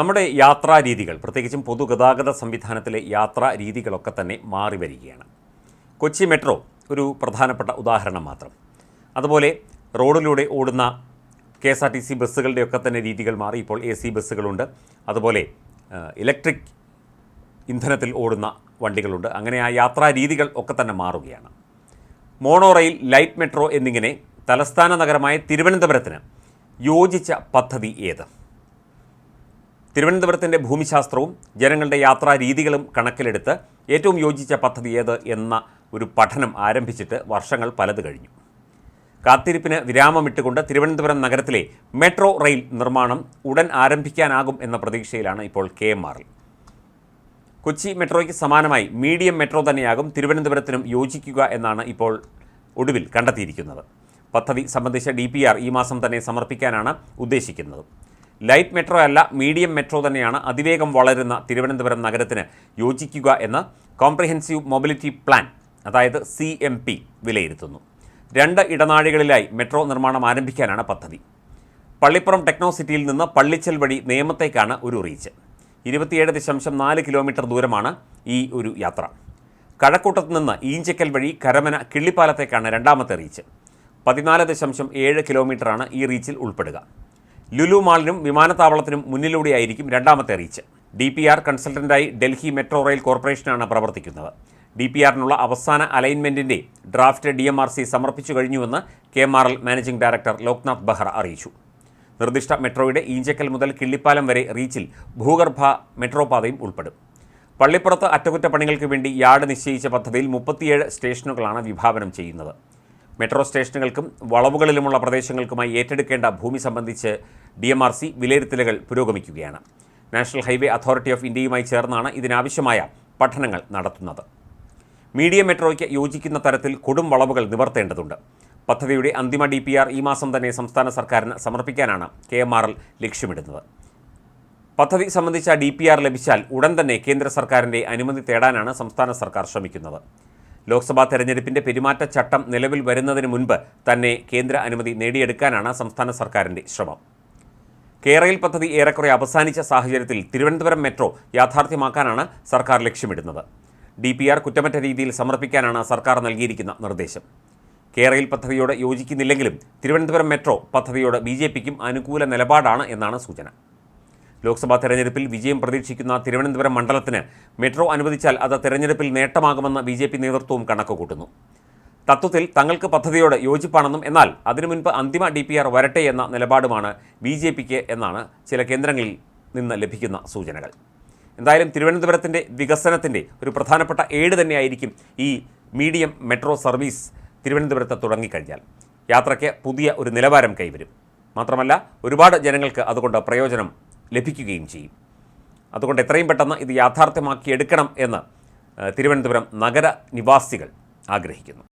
നമ്മുടെ യാത്രാ രീതികൾ പ്രത്യേകിച്ചും പൊതുഗതാഗത സംവിധാനത്തിലെ യാത്രാ രീതികളൊക്കെ തന്നെ മാറി വരികയാണ്. കൊച്ചി മെട്രോ ഒരു പ്രധാനപ്പെട്ട ഉദാഹരണം മാത്രം. അതുപോലെ റോഡിലൂടെ ഓടുന്ന K S R T C ബസ്സുകളുടെയൊക്കെ തന്നെ രീതികൾ മാറി. ഇപ്പോൾ എ സി ബസ്സുകളുണ്ട്. അതുപോലെ ഇലക്ട്രിക് ഇന്ധനത്തിൽ ഓടുന്ന വണ്ടികളുണ്ട്. അങ്ങനെ ആ യാത്രാ രീതികൾ ഒക്കെ തന്നെ മാറുകയാണ്. മോണോ റെയിൽ ലൈറ്റ് മെട്രോ എന്നിങ്ങനെ തലസ്ഥാന നഗരമായ തിരുവനന്തപുരത്തിന് യോജിച്ച പദ്ധതി ഏത്? തിരുവനന്തപുരത്തിന്റെ ഭൂമിശാസ്ത്രവും ജനങ്ങളുടെ യാത്രാ രീതികളും കണക്കിലെടുത്ത് ഏറ്റവും യോജിച്ച പദ്ധതി ഏത് എന്ന ഒരു പഠനം ആരംഭിച്ചിട്ട് വർഷങ്ങൾ പലത് കഴിഞ്ഞു. കാത്തിരിപ്പിന് വിരാമമിട്ടുകൊണ്ട് തിരുവനന്തപുരം നഗരത്തിലെ മെട്രോ റെയിൽ നിർമ്മാണം ഉടൻ ആരംഭിക്കാനാകും എന്ന പ്രതീക്ഷയിലാണ് ഇപ്പോൾ കെ എം ആറിൽ കൊച്ചി മെട്രോയ്ക്ക് സമാനമായി മീഡിയം മെട്രോ തന്നെയാകും തിരുവനന്തപുരത്തിനും യോജിക്കുക എന്നാണ് ഇപ്പോൾ ഒടുവിൽ കണ്ടെത്തിയിരിക്കുന്നത്. പദ്ധതി സംബന്ധിച്ച ഡി ഈ മാസം തന്നെ സമർപ്പിക്കാനാണ് ഉദ്ദേശിക്കുന്നത്. ലൈറ്റ് മെട്രോ അല്ല മീഡിയം മെട്രോ തന്നെയാണ് അതിവേഗം വളരുന്ന തിരുവനന്തപുരം നഗരത്തിന് യോജിക്കുക എന്ന് കോംപ്രിഹെൻസീവ് മൊബിലിറ്റി പ്ലാൻ അതായത് സി എം പി വിലയിരുത്തുന്നു. രണ്ട് ഇടനാഴികളിലായി മെട്രോ നിർമ്മാണം ആരംഭിക്കാനാണ് പദ്ധതി. പള്ളിപ്പുറം ടെക്നോ സിറ്റിയിൽ നിന്ന് പള്ളിച്ചൽ വഴി നേമത്തേക്കാണ് ഒരു റീച്ച് ഇരുപത്തിയേഴ് ദശാംശം നാല് കിലോമീറ്റർ ദൂരമാണ് ഈ ഒരു യാത്ര. കഴക്കൂട്ടത്ത് നിന്ന് ഈഞ്ചക്കൽ വഴി കരമന കിള്ളിപ്പാലത്തേക്കാണ് രണ്ടാമത്തെ റീച്ച് പതിനാല് ദശാംശം ഏഴ് കിലോമീറ്ററാണ് ഈ റീച്ചിൽ ഉൾപ്പെടുക. ലുലു മാളിനും വിമാനത്താവളത്തിനും മുന്നിലൂടെയായിരിക്കും രണ്ടാമത്തെ റീച്ച്. ഡി പി ആർ കൺസൾട്ടന്റായി ഡൽഹി മെട്രോ റെയിൽ കോർപ്പറേഷനാണ് പ്രവർത്തിക്കുന്നത്. ഡി പി ആറിനുള്ള അവസാന അലൈൻമെന്റിന്റെ draft D M R C സമർപ്പിച്ചു കഴിഞ്ഞുവെന്ന് K M R L managing director Loknath Behra അറിയിച്ചു. നിർദ്ദിഷ്ട മെട്രോയുടെ ഈഞ്ചക്കൽ മുതൽ കിള്ളിപ്പാലം വരെ റീച്ചിൽ ഭൂഗർഭ മെട്രോ പാതയും ഉൾപ്പെടും. പള്ളിപ്പുറത്ത് അറ്റകുറ്റപ്പണികൾക്ക് വേണ്ടി യാർഡ് നിശ്ചയിച്ച പദ്ധതിയിൽ മുപ്പത്തിയേഴ് സ്റ്റേഷനുകളാണ് വിഭാവനം ചെയ്യുന്നത്. മെട്രോ സ്റ്റേഷനുകൾക്കും വളവുകളിലുമുള്ള പ്രദേശങ്ങൾക്കുമായി ഏറ്റെടുക്കേണ്ട ഭൂമി സംബന്ധിച്ച് ഡി എം ആർ സി വിലയിരുത്തലുകൾ പുരോഗമിക്കുകയാണ്. നാഷണൽ ഹൈവേ അതോറിറ്റി ഓഫ് ഇന്ത്യയുമായി ചേർന്നാണ് ഇതിനാവശ്യമായ പഠനങ്ങൾ നടത്തുന്നത്. മീഡിയം മെട്രോയ്ക്ക് യോജിക്കുന്ന തരത്തിൽ കൊടും വളവുകൾ നിവർത്തേണ്ടതുണ്ട്. പദ്ധതിയുടെ അന്തിമ ഡി പി ആർ ഈ മാസം തന്നെ സംസ്ഥാന സർക്കാരിന് സമർപ്പിക്കാനാണ് കെ എം ആർ എൽ ലക്ഷ്യമിടുന്നത്. പദ്ധതി സംബന്ധിച്ച ഡി പി ആർ ലഭിച്ചാൽ ഉടൻ തന്നെ കേന്ദ്ര സർക്കാരിന്റെ അനുമതി തേടാനാണ് സംസ്ഥാന സർക്കാർ ശ്രമിക്കുന്നത്. ലോക്സഭാ തെരഞ്ഞെടുപ്പിന്റെ പെരുമാറ്റച്ചട്ടം നിലവിൽ വരുന്നതിന് മുൻപ് തന്നെ കേന്ദ്ര അനുമതി നേടിയെടുക്കാനാണ് സംസ്ഥാന സർക്കാരിന്റെ ശ്രമം. കേരയിൽ പദ്ധതി ഏറെക്കുറെ അവസാനിച്ച സാഹചര്യത്തിൽ തിരുവനന്തപുരം മെട്രോ യാഥാർത്ഥ്യമാക്കാനാണ് സർക്കാർ ലക്ഷ്യമിടുന്നത്. ഡി പി ആർ കുറ്റമറ്റ രീതിയിൽ സമർപ്പിക്കാനാണ് സർക്കാർ നൽകിയിരിക്കുന്ന നിർദ്ദേശം. കേരയിൽ പദ്ധതിയോട് യോജിക്കുന്നില്ലെങ്കിലും തിരുവനന്തപുരം മെട്രോ പദ്ധതിയോട് ബി ജെ പിക്കും അനുകൂല നിലപാടാണ് എന്നാണ് സൂചന. ലോക്സഭാ തെരഞ്ഞെടുപ്പിൽ വിജയം പ്രതീക്ഷിക്കുന്ന തിരുവനന്തപുരം മണ്ഡലത്തിന് മെട്രോ അനുവദിച്ചാൽ അത് തെരഞ്ഞെടുപ്പിൽ നേട്ടമാകുമെന്ന് ബി ജെ പി നേതൃത്വവും കണക്കുകൂട്ടുന്നു. തത്വത്തിൽ തങ്ങൾക്ക് പദ്ധതിയോട് യോജിപ്പാണെന്നും എന്നാൽ അതിനു മുൻപ് അന്തിമ ഡി പി ആർ വരട്ടെ എന്ന നിലപാടുമാണ് ബി ജെ പിക്ക് എന്നാണ് ചില കേന്ദ്രങ്ങളിൽ നിന്ന് ലഭിക്കുന്ന സൂചനകൾ. എന്തായാലും തിരുവനന്തപുരത്തിന്റെ വികസനത്തിന്റെ ഒരു പ്രധാനപ്പെട്ട ഏട് തന്നെയായിരിക്കും ഈ മീഡിയം മെട്രോ സർവീസ് തിരുവനന്തപുരത്ത് തുടങ്ങിക്കഴിഞ്ഞാൽ. യാത്രയ്ക്ക് പുതിയ ഒരു നിലവാരം കൈവരും. മാത്രമല്ല ഒരുപാട് ജനങ്ങൾക്ക് അതുകൊണ്ട് പ്രയോജനം ലഭിക്കുകയും ചെയ്യും. അതുകൊണ്ട് എത്രയും പെട്ടെന്ന് ഇത് യാഥാർത്ഥ്യമാക്കിയെടുക്കണം എന്ന് തിരുവനന്തപുരം നഗര നിവാസികൾ ആഗ്രഹിക്കുന്നു.